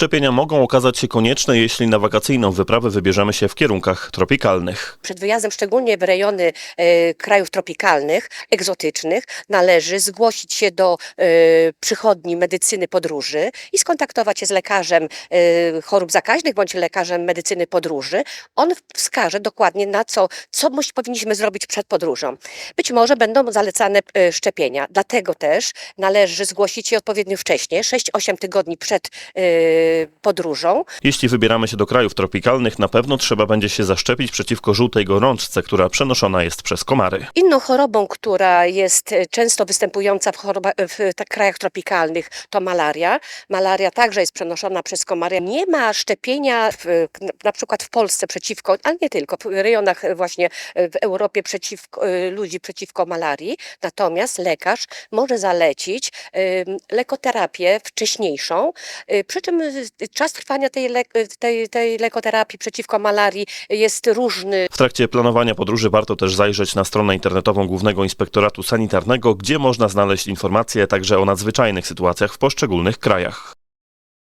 Szczepienia mogą okazać się konieczne, jeśli na wakacyjną wyprawę wybierzemy się w kierunkach tropikalnych. Przed wyjazdem, szczególnie w rejony e, krajów tropikalnych, egzotycznych, należy zgłosić się do e, przychodni medycyny podróży i skontaktować się z lekarzem e, chorób zakaźnych bądź lekarzem medycyny podróży. On wskaże dokładnie na co, co musi, powinniśmy zrobić przed podróżą. Być może będą zalecane e, szczepienia, dlatego też należy zgłosić się odpowiednio wcześnie, 6-8 tygodni przed e, podróżą, Jeśli wybieramy się do krajów tropikalnych, na pewno trzeba będzie się zaszczepić przeciwko żółtej gorączce, która przenoszona jest przez komary. Inną chorobą, która jest e, często występująca w, choroba, w tak krajach tropikalnych, to malaria. Malaria także jest przenoszona przez komary. Nie ma szczepienia w, na przykład w Polsce przeciwko, ale nie tylko, w rejonach właśnie w Europie przeciwko, ludzi przeciwko malarii. Natomiast lekarz może zalecić lekoterapię wcześniejszą, przy czym czas trwania tej, le, tej, tej lekoterapii przeciwko malarii jest różny. W trakcie planowania podróży warto też zajrzeć na stronę internetową Głównego Inspektoratu Sanitarnego, gdzie można znaleźć informacje także o nadzwyczajnych sytuacjach w poszczególnych krajach.